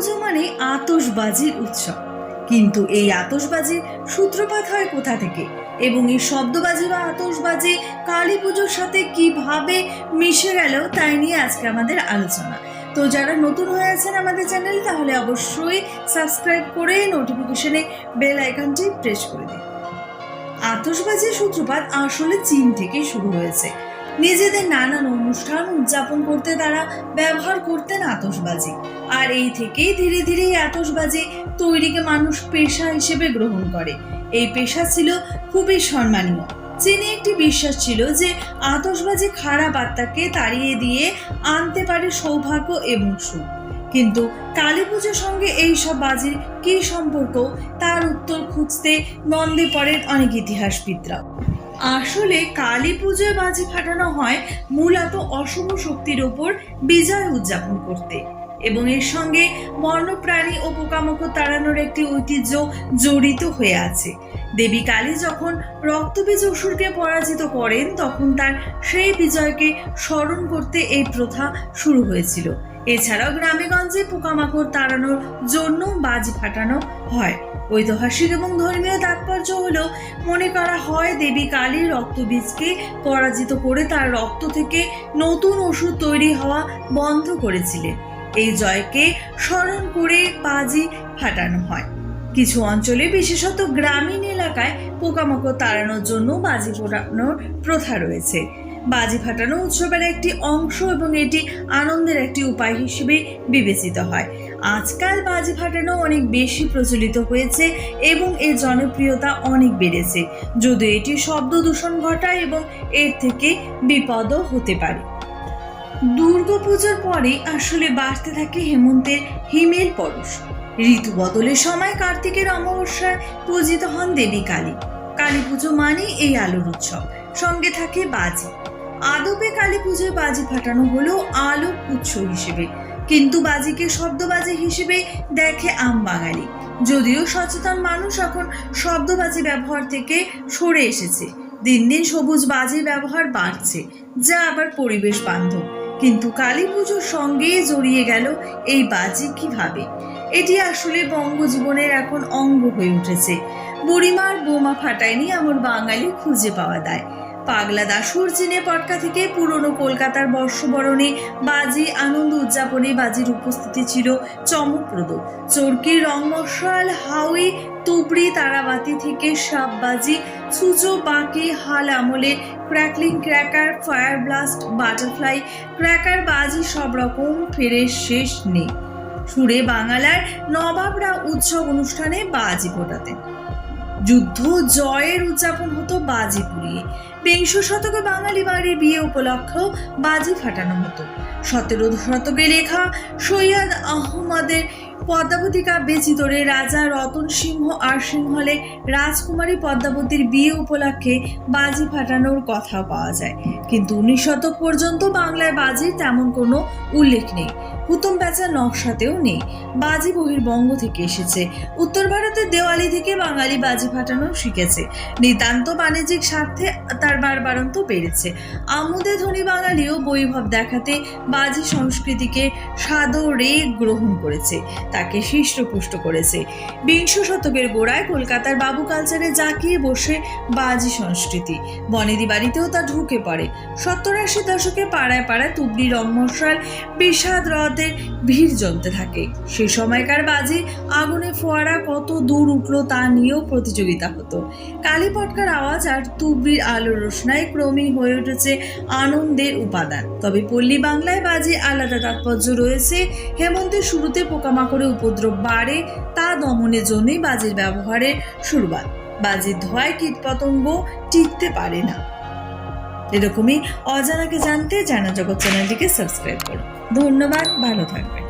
পুজো মানে আতশবাজির উৎসব। কিন্তু এই আতশবাজির সূত্রপাত হয় কোথা থেকে? এবং এই শব্দবাজি বা আতশবাজি কালী পুজোর সাথে কীভাবে মিশে গেল তাই নিয়ে আজকে আমাদের আলোচনা। তো যারা নতুন হয়ে আছেন আমাদের চ্যানেল, তাহলে অবশ্যই সাবস্ক্রাইব করে নোটিফিকেশনে বেল আইকনটি প্রেস করে দিন। আতশবাজির সূত্রপাত আসলে চীন থেকে শুরু হয়েছে। নিজেদের নানান অনুষ্ঠান উদযাপন করতে তারা ব্যবহার করতেন আতশবাজি। আর এই থেকেই ধীরে ধীরে এই আতসবাজি তৈরিকে মানুষ পেশা হিসেবে গ্রহণ করে। এই পেশা ছিল খুবই সম্মানীয়। চীনে একটি বিশ্বাস ছিল যে আতসবাজি খারাপ আত্মাকে তাড়িয়ে দিয়ে আনতে পারে সৌভাগ্য এবং সুখ। কিন্তু কালী পুজোর সঙ্গে এই সব বাজির কী সম্পর্ক, তার উত্তর খুঁজতে নন্দে পড়েন অনেক ইতিহাসবিদরা আসলে কালী পুজোয় বাজি ফাটানো হয় মূলত অশুভ শক্তির ওপর বিজয় উদযাপন করতে। এবং এর সঙ্গে বন্যপ্রাণী ও পোকামাকড় তাড়ানোর একটি ঐতিহ্য জড়িত হয়ে আছে। দেবী কালী যখন রক্তবীজ অসুরকে পরাজিত করেন, তখন তার সেই বিজয়কে স্মরণ করতে এই প্রথা শুরু হয়েছিল। এছাড়াও গ্রামেগঞ্জে পোকামাকড় তাড়ানোর জন্য বাজি ফাটানো হয়। ঐতিহাসিক এবং ধর্মীয় তাৎপর্য হলো, মনে করা হয় দেবী কালী রক্তবীজকে পরাজিত করে তার রক্ত থেকে নতুন ওষুধ তৈরি হওয়া বন্ধ করেছিলেন। এই জয়কে স্মরণ করে বাজি ফাটানো হয়। কিছু অঞ্চলে, বিশেষত গ্রামীণ এলাকায় পোকামাকড় তাড়ানোর জন্য বাজি ফোটানোর প্রথা রয়েছে। বাজি ফাটানো উৎসবের একটি অংশ এবং এটি আনন্দের একটি উপায় হিসেবে বিবেচিত হয়। আজকাল বাজি ফাটানো অনেক বেশি প্রচলিত হয়েছে এবং এর জনপ্রিয়তা অনেক বেড়েছে। যদিও এটি শব্দ দূষণ ঘটায় এবং এর থেকে বিপদও হতে পারে। দুর্গাপুজোর পরে আসলে বাড়তে থাকে হেমন্তের হিমেল পরশ। ঋতু বদলের সময় কার্তিকের অমাবস্যায় পূজিত হন দেবী কালী। কালী পুজো মানে এই আলোর উৎসব, সঙ্গে থাকে বাজি। আদপে কালী পুজোয় বাজি ফাটানো হলো আলোক উৎস হিসেবে, কিন্তু বাজিকে শব্দবাজি হিসেবে দেখে আম বাঙালি যদিও সচেতন মানুষ এখন শব্দবাজি ব্যবহার থেকে সরে এসেছে। দিন দিন সবুজ বাজির ব্যবহার বাড়ছে, যা আবার পরিবেশ বান্ধব। কিন্তু কালী পুজোর সঙ্গে জড়িয়ে গেল এই বাজি কীভাবে? এটি আসলে বঙ্গজীবনের এখন অঙ্গ হয়ে উঠেছে। বুড়িমার বোমা ফাটায়নি আমার বাঙালি খুঁজে পাওয়া দেয় পাগলা দাসুর চীনে পটকা থেকে পুরনো কলকাতার বর্ষবরণে বাজি, আনন্দ উদযাপনে বাজির উপস্থিতি ছিল চমকপ্রদ। চরকির রং মশাল হাউই তুবড়ি তারাবাতি থেকে সাপ বাজি ছুচো বাকি হাল আমলে, crackling cracker, fire blast, butterfly, cracker বাজি সব রকম ফেরে শেষ নেই। সুরে বাঙালার নবাবরা উৎসব অনুষ্ঠানে বাজি ফোটাতেন। যুদ্ধ জয়ের উদযাপন হতো বাজি পুড়িয়ে। বিংশ শতকে বাঙালি বাড়ির বিয়ে উপলক্ষেও বাজি ফাটানো হতো সতেরো শতকে লেখা সৈয়দ আহমদের পদ্মাবতী কাব্যে চিতরে রাজা রতন সিংহ আর সিংহলে রাজকুমারী পদ্মাবতীর বিয়ে উপলক্ষে বাজি ফাটানোর কথা পাওয়া যায়। কিন্তু উনিশ শতক পর্যন্ত বাংলায় বাজির তেমন কোনো উল্লেখ নেই। হুতম প্যাঁচার নকশাতেও নেই। বাজি বহির্বঙ্গ থেকে এসেছে। উত্তর ভারতের দেওয়ালি থেকে বাঙালি বাজি ফাটানো শিখেছে। নিতান্ত বাণিজ্যিক স্বার্থে তার বারবারন্ত বেড়েছে। আমোদে ধনী বাঙালিও বৈভব দেখাতে বাজি সংস্কৃতিকে সাদরে গ্রহণ করেছে, তাকে হৃষ্টপুষ্ট করেছে। বিংশ শতকের গোড়ায় কলকাতার বাবু কালচারে জাঁকিয়ে বসে বাজি সংস্কৃতি। বনেদি বাড়িতেও তা ঢুকে পড়ে। সত্তর আশি দশকে পাড়ায় পাড়ায় তুবড়ি রংমশাল বিষাদ হ্রদের ভিড় জমতে থাকে। সে সময়কার বাজি আগুনে ফোয়ারা কত দূর উঠল তা নিয়েও প্রতিযোগিতা হতো। কালী পটকার আওয়াজ আর তুবড়ির আলোর রোশনায় ক্রমেই হয়ে উঠেছে আনন্দের উপাদান। তবে পল্লী বাংলায় বাজি আলাদা তাৎপর্য রয়েছে। হেমন্তের শুরুতে পোকামাকড়ের উপদ্রব বাড়ে, তা দমনের জন্যই বাজির ব্যবহারের শুরুয়াত বাজির ধোয়ায় কীটপতঙ্গ টিকতে পারে না। এরকমই অজানাকে জানতে জানা জগৎ চ্যানেলটিকে সাবস্ক্রাইব করুন। ধন্যবাদ, ভালো থাকবেন।